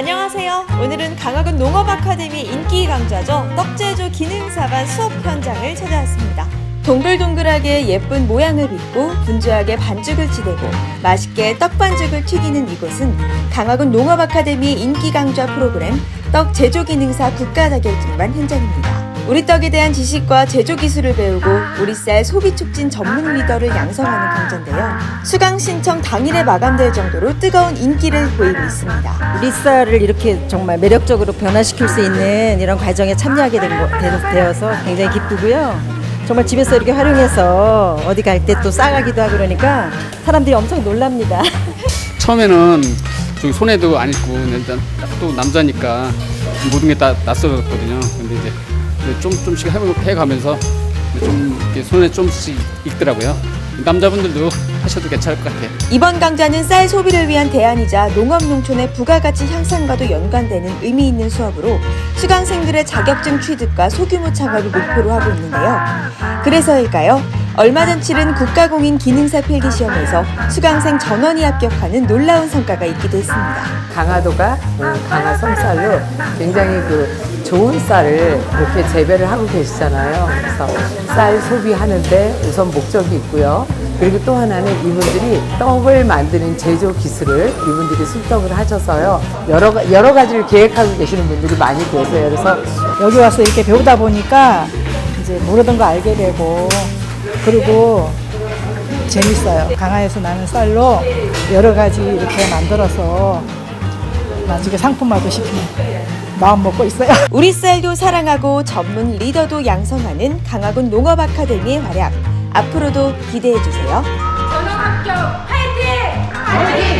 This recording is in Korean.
안녕하세요. 오늘은 강화군 농업 아카데미 인기 강좌죠. 떡제조 기능사반 수업 현장을 찾아왔습니다. 동글동글하게 예쁜 모양을 빚고 분주하게 반죽을 치대고 맛있게 떡반죽을 튀기는 이곳은 강화군 농업 아카데미 인기 강좌 프로그램 떡 제조 기능사 국가 자격증반 현장입니다. 우리 떡에 대한 지식과 제조 기술을 배우고 우리 쌀 소비 촉진 전문 리더를 양성하는 강좌인데요. 수강 신청 당일에 마감될 정도로 뜨거운 인기를 보이고 있습니다. 우리 쌀을 이렇게 정말 매력적으로 변화시킬 수 있는 이런 과정에 참여하게 된 거, 되- 되어서 굉장히 기쁘고요. 정말 집에서 이렇게 활용해서 어디 갈 때 또 싸가기도 하고 그러니까 사람들이 엄청 놀랍니다. 처음에는 저기 손에도 안 익고 일단 또 남자니까 모든 게 다 낯설었거든요. 근데 이제 좀 좀씩 해가면서 좀 손에 좀씩 익더라고요. 남자분들도 하셔도 괜찮을 것 같아요. 이번 강좌는 쌀 소비를 위한 대안이자 농업 농촌의 부가가치 향상과도 연관되는 의미 있는 수업으로 수강생들의 자격증 취득과 소규모 창업을 목표로 하고 있는데요. 그래서일까요? 얼마 전 치른 국가공인 기능사 필기 시험에서 수강생 전원이 합격하는 놀라운 성과가 있기도 했습니다. 강화도가 그 강화 섬쌀로 굉장히 그 좋은 쌀을 이렇게 재배를 하고 계시잖아요. 그래서 쌀 소비하는데 우선 목적이 있고요. 그리고 또 하나는 이분들이 떡을 만드는 제조 기술을 이분들이 습득을 하셔서요. 여러, 가- 여러 가지를 계획하고 계시는 분들이 많이 계세요. 그래서 여기 와서 이렇게 배우다 보니까 이제 모르던 거 알게 되고 그리고 재밌어요. 강화에서 나는 쌀로 여러 가지 이렇게 만들어서 나중에 상품화도 시키는 마음 먹고 있어요. 우리 쌀도 사랑하고 전문 리더도 양성하는 강화군 농업 아카데미의 활약 앞으로도 기대해 주세요. 화이팅! 화이팅! 화이팅! 화이팅!